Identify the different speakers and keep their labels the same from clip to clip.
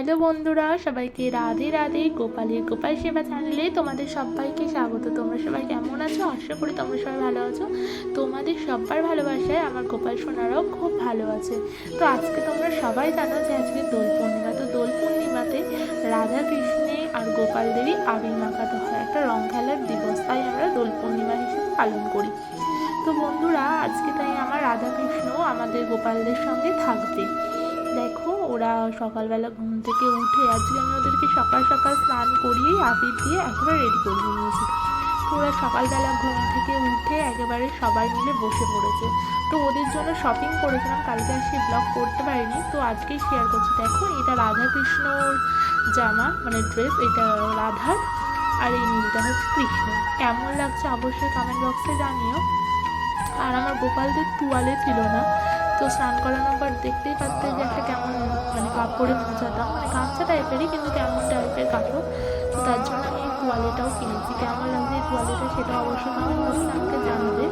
Speaker 1: hello বন্ধুরা সবাইকে রাধে রাধে গোপালের গোপাল সেবা চ্যানেলে তোমাদের সবাইকে স্বাগত তোমরা সবাই কেমন আছো আশা করি তোমরা সবাই ভালো আছো তোমাদের সবার ভালোবাসায় আমার গোপাল সোনারাও খুব ভালো আছে তো আজকে তোমরা সবাই জানো যে আজকে দোল পূর্ণিমা তো দোল পূর্ণিমাতে রাধা কৃষ্ণে আর গোপাল দেবী আবির মাখাতে হয় একটা রং খেলার দিবস তাই আমরা দোল পূর্ণিমা হিসেবে পালন করি তো বন্ধুরা আজকে তাই আমার রাধাকৃষ্ণ আমাদের গোপালদের সঙ্গে থাকবে দেখো ওরা সকালবেলা ঘুম থেকে উঠে আজকে আমি ওদেরকে সকাল সকাল স্নান করিয়ে আবির দিয়ে একেবারে রেডি করে নিয়েছি তো ওরা সকালবেলা ঘুম থেকে উঠে একেবারে সবাই মিলে বসে পড়েছে তো ওদের জন্য শপিং করেছিলাম কালকে আর সেই ব্লগ করতে পারিনি তো আজকেই শেয়ার করছি দেখো এটা রাধাকৃষ্ণর জামা মানে ড্রেস এটা রাধার আর এই নীলটা হচ্ছে কৃষ্ণ কেমন লাগছে অবশ্যই কমেন্ট বক্সে জানিও আর আমার গোপালদের তোয়ালে ছিল না তো স্নান করানোর পর দেখতেই পারতে যে একটা কেমন মানে কাপড়ে মোজাটা মানে গামছা টাইপেরই কিন্তু কেমন টাইপের কাপড় তো তার জন্য আমি এই তোয়ালেটাও কিনেছি কেমন লাগছে এই তোয়ালেটা সেটা অবশ্যই আমার আমাকে জানবে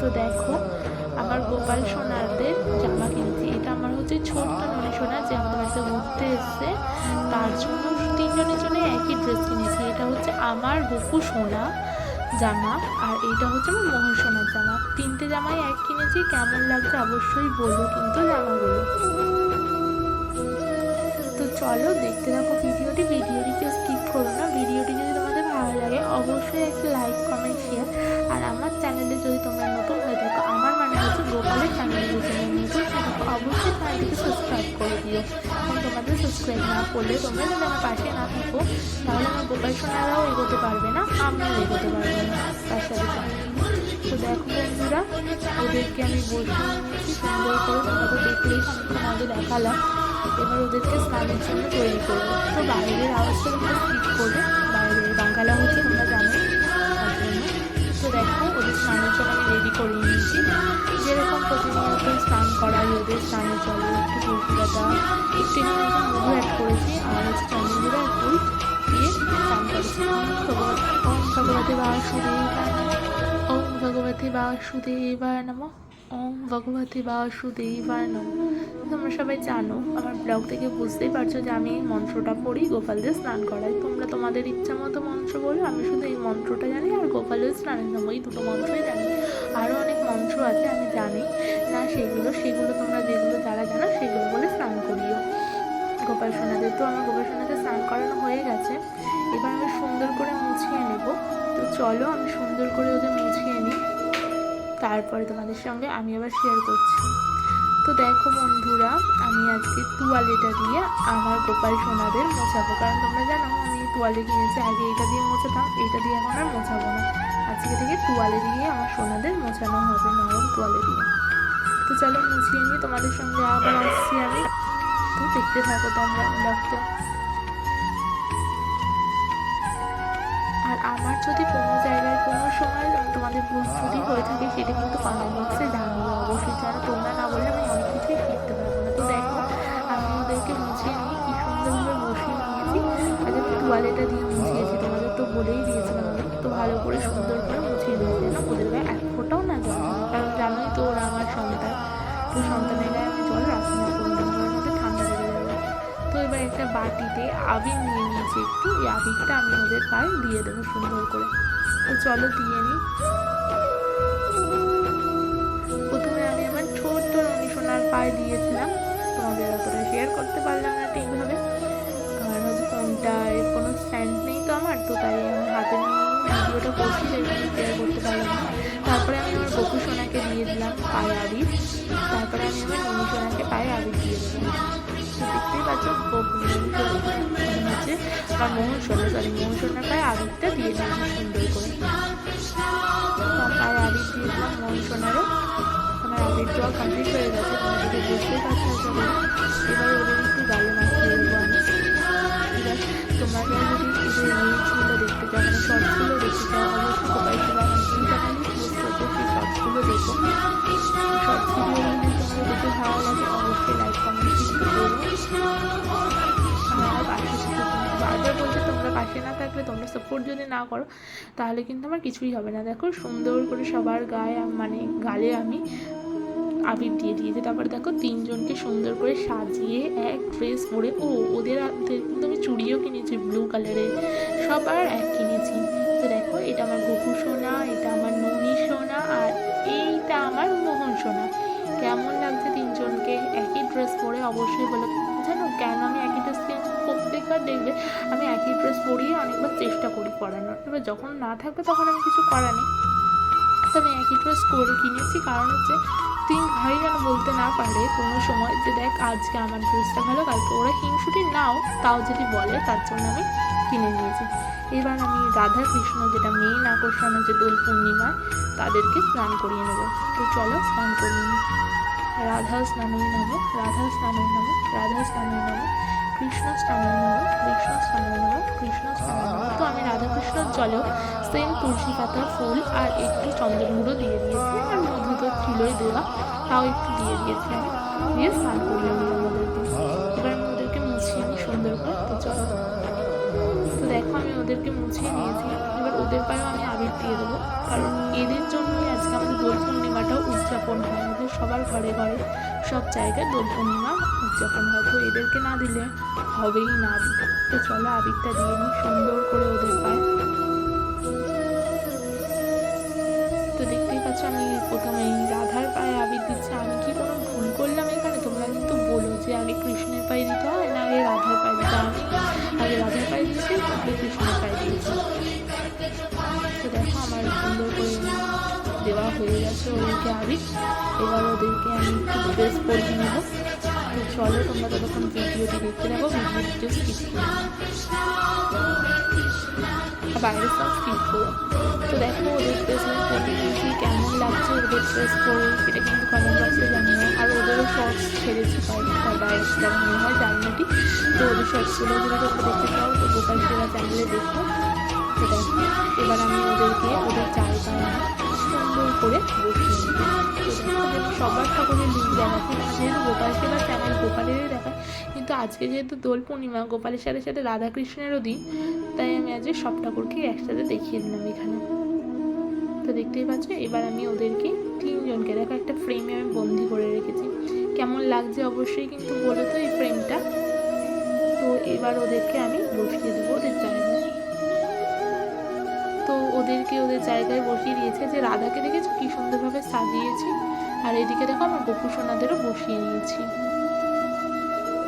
Speaker 1: তো দেখো আমার গোপাল সোনারদের জামা কিনেছি এটা আমার হচ্ছে ছোট্ট ননী মানে সোনা যে আমার বাড়িতে ঘুরতে এসছে তার জন্য তিনজনের জন্য একই ড্রেস কিনেছি এটা হচ্ছে আমার বুকু সোনা জামা আর এইটা হচ্ছে আমার মহাসোনার জামা তিনটে জামাই এক কিনেছি কেমন লাগছে অবশ্যই বলবো কিন্তু জামাগুলো তো চলো দেখতে থাকো ভিডিওটি ভিডিওটি কেউ স্কিপ করো না ভিডিওটি যদি তোমাদের ভালো লাগে অবশ্যই একটা লাইক কমেন্ট শেয়ার আর আমার চ্যানেলে যদি তোমরা নতুন হয়ে থাকো আমার মানে হচ্ছে গোপালের চ্যানেল নতুন অবশ্যই চ্যানেলটিকে সাবস্ক্রাইব করে দিও এখন তোমাদের সাবস্ক্রাইব না করলে তোমরা যদি আমার পাশে না থাকো তাহলে আমার গোপাল সোনারাও এগোতে পারবে না আমিও এগোতে পারবো না তার সাথে তো দেখো বন্ধুরা ওদেরকে আমি বসে সুন্দর করে তোমাকে দেখলেই তোমাদের দেখালাম এবার ওদেরকে স্নানের জন্য তৈরি করবো তো বাইরের আওয়াজটা কিন্তু করবে বাইরের বাঙ্গালা হচ্ছে তো দেখো ওদের স্নানের জল আমি রেডি করে নিয়েছি যেরকম প্রতিনিয়ত স্নান করা ওদের স্নানের জলে একটু কুলকুলা দেওয়া একটু মধু অ্যাড করেছি আর হচ্ছে চন্দ্রগুলো একটু দিয়ে স্নান করেছি ভগবতী ভগবতী বাসুদেব ওম ভগবতী বাসুদেব নমঃ ওম ভগবতী বাসুদেবার নম তোমরা সবাই জানো আমার ব্লগ থেকে বুঝতেই পারছো যে আমি এই মন্ত্রটা পড়ি গোপালদের স্নান করাই তোমরা তোমাদের ইচ্ছা মতো মন্ত্র বলো আমি শুধু এই মন্ত্রটা জানি আর গোপালদের স্নানের নাম এই দুটো মন্ত্রই জানি আরও অনেক মন্ত্র আছে আমি জানি না সেগুলো সেগুলো তোমরা যেগুলো যারা জানো সেগুলো বলে স্নান করিও গোপাল সোনাদের তো আমার গোপাল সোনাকে স্নান করানো হয়ে গেছে এবার আমি সুন্দর করে মুছিয়ে নেব তো চলো আমি সুন্দর করে ওদের মুছিয়ে নিই তারপরে তোমাদের সঙ্গে আমি আবার শেয়ার করছি তো দেখো বন্ধুরা আমি আজকে তোয়ালেটা দিয়ে আমার গোপাল সোনাদের মোছাবো কারণ তোমরা জানো আমি তোয়ালে কিনেছি আগে এটা দিয়ে মোছাতাম এটা দিয়ে এখন আর মোছাবো না আজকে থেকে তোয়ালে দিয়ে আমার সোনাদের মোছানো হবে নরম তোয়ালে দিয়ে তো চলো মুছিয়ে নিয়ে তোমাদের সঙ্গে আবার আসছি আমি তো দেখতে থাকো তোমরা ব্লগটা আমার যদি কোনো জায়গায় কোনো সময় তোমাদের ভুল ত্রুটি হয়ে থাকে সেটা কিন্তু কমেন্ট বক্সে জানবো অবশ্যই যেন তোমরা না বললে আমি অনেক কিছুই শিখতে পারবো না তো দেখো আমি ওদেরকে বুঝিয়ে নিই কী সুন্দরভাবে বসিয়ে নিয়েছি তাদের টুয়ালেটা দিয়ে বুঝিয়েছি তোমাদের তো বলেই দিয়েছিলাম তো ভালো করে সুন্দর করে মুছিয়ে দিয়েছি না ওদের গায়ে এক ফোটাও না জল কারণ জানোই তো ওরা আমার সন্তান তো সন্তানের গায়ে আমি জল রাখি না এবার একটা বাটিতে আবির নিয়ে নিয়েছি একটু এই আবিরটা আমি ওদের পায়ে দিয়ে দেবো সুন্দর করে তো চলো দিয়ে নিই প্রথমে আমি আমার ছোট্ট রনি সোনার পায়ে দিয়েছিলাম তোমাদের অতটা শেয়ার করতে পারলাম না ঠিকভাবে আর হচ্ছে ফোনটা এর কোনো স্ট্যান্ড নেই তো আমার তো তাই আমি হাতে নিয়ে ভিডিওটা করছি সেই জন্য শেয়ার করতে পারলাম না তারপরে আমি আমার বকু সোনাকে দিয়ে দিলাম পায়ে আবির তারপরে আমি আমার রনি সোনাকে পায়ে আবির দিয়ে দিলাম দেখতেই পাচ্ছ সুন্দর হচ্ছে আর মোহন সোনা সরি মোহন সোনার পায়ে আবিরটা দিয়ে দিলাম সুন্দর করে পায়ে আবির দিয়ে দিলাম মোহন সোনারও আমার আবির কমপ্লিট হয়ে গেছে তোমাদেরকে বুঝতেই পারছো এবার ওদের একটু গালে মাছ দিয়ে দেবো আমি এবার তোমাকে তোমরা পাশে না থাকলে তোমরা সাপোর্ট যদি না করো তাহলে কিন্তু আমার কিছুই হবে না দেখো সুন্দর করে সবার গায়ে মানে গালে আমি আবির দিয়ে দিয়েছে তারপর দেখো তিনজনকে সুন্দর করে সাজিয়ে এক ড্রেস পরে ও ওদের কিন্তু আমি চুড়িও কিনেছি ব্লু কালারের সবার এক কিনেছি তো দেখো এটা আমার গপু সোনা এটা আমার ননি সোনা আর এইটা আমার মোহন সোনা কেমন লাগছে তিনজনকে একই ড্রেস পরে অবশ্যই বলো কেন আমি একই ড্রেস প্রত্যেকবার দেখবে আমি একই ড্রেস পরিয়ে অনেকবার চেষ্টা করি পরানোর এবার যখন না থাকবে তখন আমি কিছু করার নেই তো আমি একই ড্রেস করে কিনেছি কারণ হচ্ছে তিন ভাই যেন বলতে না পারে কোনো সময় যে দেখ আজকে আমার ড্রেসটা ভালো কালকে ওরা হিংসুটি নাও তাও যদি বলে তার জন্য আমি কিনে নিয়েছি এবার আমি রাধা কৃষ্ণ যেটা মেইন আকর্ষণ হচ্ছে দোল পূর্ণিমায় তাদেরকে স্নান করিয়ে নেবো তো চলো স্নান করিয়ে নিই রাধা স্নান নম রাধা স্নামী নম রাধা স্নান নম কৃষ্ণ স্নান নম কৃষ্ণ স্নান নম কৃষ্ণ স্নান তো আমি রাধাকৃষ্ণর জলেও সেম তুলসী পাতা ফুল আর একটু চন্দ্রগুঁড়ো দিয়ে দিয়েছি আর মধু তো দেওয়া তাও একটু দিয়ে দিয়েছি আমি দিয়ে স্নান করলাম এবার আমি ওদেরকে মুছিয়ে নিই সুন্দর করে তো চলো তো দেখো আমি ওদেরকে মুছিয়ে নিয়েছি ওদের পায়েও আমি আবির দিয়ে দেবো কারণ এদের জন্যই আজকে আমাদের দোল পূর্ণিমাটাও উদযাপন হয় আমাদের সবার ঘরে ঘরে সব জায়গায় দোল পূর্ণিমা উদযাপন হয় তো এদেরকে না দিলে হবেই না তো চলো আবিরটা দিয়ে নিই সুন্দর করে ওদের পায়ে ড্রেস পরিয়ে নেব তো চলো তোমরা ততক্ষণ ভিডিওটি দেখতে থাকো ভিডিওটিও স্কিপ করো বাইরে সব স্কিপ করো তো দেখো ওদের ড্রেস পরিয়েছি কেমন লাগছে ওদের ড্রেস পরে এটা কিন্তু কেমন লাগছে জানি না আর ওদেরও শর্টস ছেড়েছি কয়েকটা বাইরে যেমন হয় জানলাটি তো ওদের শর্টসগুলো যদি তোমরা দেখতে চাও তো গোপাল সেরা চ্যানেলে দেখো এবার আমি ওদেরকে ওদের চাল পাওয়া সুন্দর করে বসি সবার ঠাকুরের লুক দেখাচ্ছে যেহেতু গোপাল সেবা চ্যানেল গোপালেরই দেখায় কিন্তু আজকে যেহেতু দোল পূর্ণিমা গোপালের সাথে সাথে রাধাকৃষ্ণেরও দিন তাই আমি আজকে সব ঠাকুরকে একসাথে দেখিয়ে দিলাম এখানে তো দেখতেই পাচ্ছ এবার আমি ওদেরকে তিনজনকে দেখো একটা ফ্রেমে আমি বন্দি করে রেখেছি কেমন লাগছে অবশ্যই কিন্তু বলো তো এই ফ্রেমটা তো এবার ওদেরকে আমি বসিয়ে দেবো ওদের জায়গায় তো ওদেরকে ওদের জায়গায় বসিয়ে দিয়েছে যে রাধাকে দেখেছি কী সুন্দরভাবে সাজিয়েছে আর এদিকে দেখো আমার গপু সোনাদেরও বসিয়ে নিয়েছি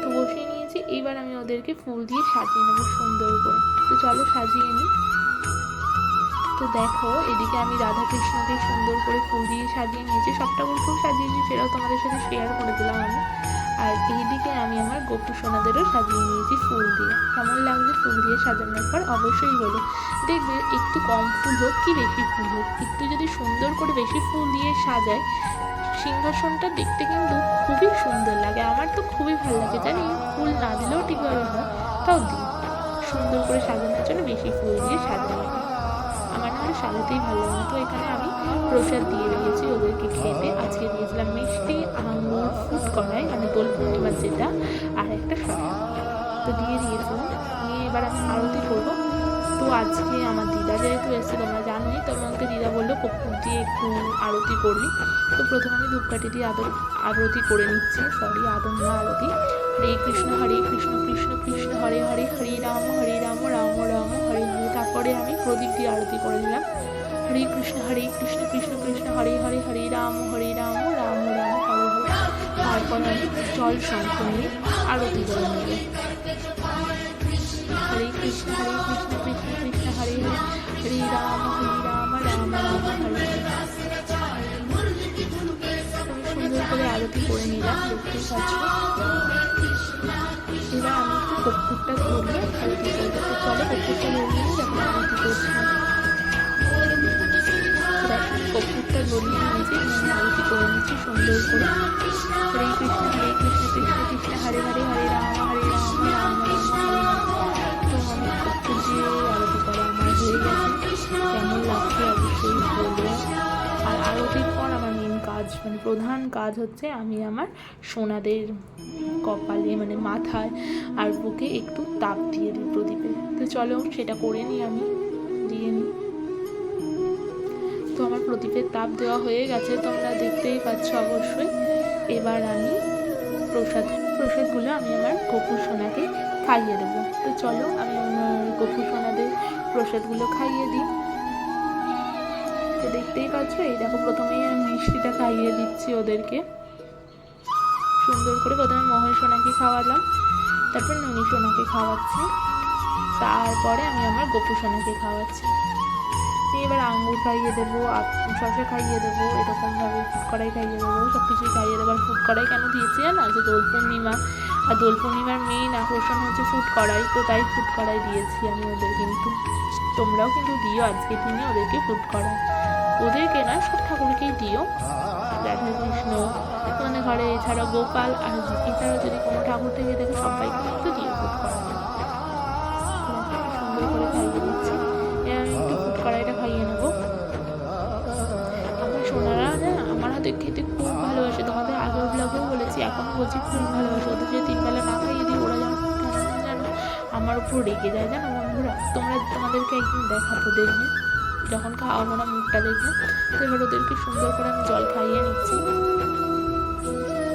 Speaker 1: তো বসিয়ে নিয়েছি এইবার আমি ওদেরকে ফুল দিয়ে সাজিয়ে নেবো সুন্দর করে তো চলো সাজিয়ে নিই তো দেখো এদিকে আমি রাধাকৃষ্ণকে সুন্দর করে ফুল দিয়ে সাজিয়ে নিয়েছি সবটা সাজিয়ে সাজিয়েছি সেটাও তোমাদের সাথে শেয়ার করে দিলাম আমি আর এইদিকে আমি আমার গোপু সোনাদেরও সাজিয়ে নিয়েছি ফুল দিয়ে কেমন লাগবে ফুল দিয়ে সাজানোর পর অবশ্যই বলো দেখবে একটু কম ফুল হোক কি বেশি ফুল হোক একটু যদি সুন্দর করে বেশি ফুল দিয়ে সাজায় সিংহাসনটা দেখতে কিন্তু খুবই সুন্দর লাগে আমার তো খুবই ভালো লাগে জানি ফুল না দিলেও ঠিক হবে না তাও দিই সুন্দর করে সাজানোর জন্য বেশি ফুল দিয়ে সাজানো আমার না সাজাতেই ভালো লাগে তো এখানে আমি প্রসাদ দিয়ে রেখেছি ওদেরকে খেতে আজকে দিয়েছিলাম মিষ্টি আঙুর ফুট করাই মানে দোল পূর্ণিমার যেটা আর একটা তো দিয়ে দিয়েছিলাম নিয়ে এবার আমি আরতি করবো তো আজকে আমার দিদা যেহেতু এসেছে তোমরা জানি তো আমাকে দিদা বললো কুকুর দিয়ে একটু আরতি করবি তো প্রথমে আমি ধূপকাঠি দিয়ে আদর আরতি করে নিচ্ছি সরি আদর না আরতি হরে কৃষ্ণ হরে কৃষ্ণ কৃষ্ণ কৃষ্ণ হরে হরে হরে রাম হরে রাম রাম রাম হরে হরে তারপরে আমি প্রদীপ দিয়ে আরতি করে নিলাম হরে কৃষ্ণ হরে কৃষ্ণ কৃষ্ণ কৃষ্ণ হরে হরে হরে রাম হরে রাম রাম রাম হরে হরে তারপরে আমি জল সম্পূর্ণ নিয়ে আরতি করে নিলাম হরে কৃষ্ণ হরে কৃষ্ণ একটু করে নিলাম একটু সাজবো এবার আমি একটু কর্পুরটা ধরলে আরতি করবো তো চলো কর্পুরটা ধরলে এখন আরতি করছি কর্পুরটা ধরলে নিয়েছি আমি আরতি করে নিচ্ছি সুন্দর করে হরে কৃষ্ণ হরে কৃষ্ণ কৃষ্ণ কৃষ্ণ হরে হরে হরে রাম মানে প্রধান কাজ হচ্ছে আমি আমার সোনাদের কপালে মানে মাথায় আর বুকে একটু তাপ দিয়ে দিই প্রদীপে তো চলো সেটা করে নিই আমি দিয়ে নিই তো আমার প্রদীপের তাপ দেওয়া হয়ে গেছে তোমরা দেখতেই পাচ্ছ অবশ্যই এবার আমি প্রসাদ প্রসাদগুলো আমি আমার কপুর সোনাকে খাইয়ে দেবো তো চলো আমি আমার কপুর সোনাদের প্রসাদগুলো খাইয়ে দিই দেখতেই পাচ্ছ এই দেখো প্রথমেই আমি মিষ্টিটা খাইয়ে দিচ্ছি ওদেরকে সুন্দর করে প্রথমে মহেশ সোনাকে খাওয়ালাম তারপর নুনি সোনাকে খাওয়াচ্ছি তারপরে আমি আমার গোপু সোনাকে খাওয়াচ্ছি এবার আঙুর খাইয়ে দেবো শসা খাইয়ে দেবো এরকমভাবে ফুট কড়াই খাইয়ে দেবো সব কিছুই খাইয়ে দেবো আর ফুট কড়াই কেন দিয়েছি না যে দোল পূর্ণিমা আর দোল পূর্ণিমার মেইন আকর্ষণ হচ্ছে ফুড কড়াই তো তাই ফুড কড়াই দিয়েছি আমি ওদের কিন্তু তোমরাও কিন্তু দিও আজকে দিনে ওদেরকে ফুড কড়াই ওদেরকে না সব ঠাকুরকেই দিও রাধা কৃষ্ণ মানে ঘরে এছাড়া গোপাল আর এছাড়াও যদি কোনো ঠাকুর থেকে দেখে সবাইকে কিন্তু দিও ফুড কড়াই খাইয়ে আমি একটু খাইয়ে নেবো আমার সোনারা আমার হাতে খেতে খুব এখন বলছি খুবই ভালোবাসি অথচ তিনবেলা না খাইয়ে দিই ওরা যেন যেন আমার উপর রেগে যায় জানো বন্ধুরা তোমরা তোমাদেরকে একদিন দেখাবো দেখবে যখন খাওয়াবো না মুখটা দেখবে তো এবার ওদেরকে সুন্দর করে আমি জল খাইয়ে নিচ্ছি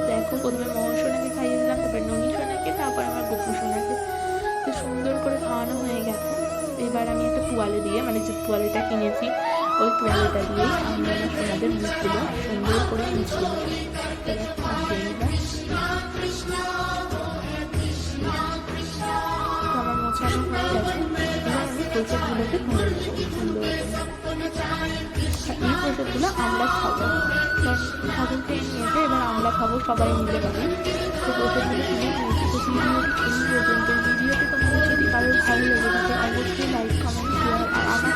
Speaker 1: দেখো প্রথমে মোহন সোনাকে খাইয়ে দিলাম তারপরে নুনি সোনাকে তারপর আমার গোপু সোনাকে তো সুন্দর করে খাওয়ানো হয়ে গেছে এবার আমি একটা তোয়ালে দিয়ে মানে যে তোয়ালেটা কিনেছি ওই তোয়ালেটা দিয়ে আমি আমার সোনাদের মুখগুলো সুন্দর করে মুছলাম প্রসাদগুলোকে ভরে এই প্রসাদগুলো আমরা খাবো ঠাকুরকে নিয়ে এবার আমরা খাবো সবাই মিলে পাবে তো প্রসাদগুলো কিনে পর্যন্ত কারোর ভালো লেগে অবশ্যই লাইক কমেন্ট শেয়ার আর আমার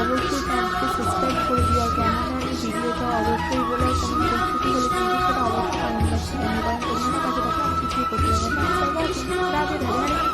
Speaker 1: অবশ্যই চ্যানেলকে সাবস্ক্রাইব করে দিও কেন ভিডিওটা অবশ্যই বলে কোনো ছোটো হলে কিন্তু সেটা অবশ্যই কমেন্ট কাছে কিছুই করতে পারবে না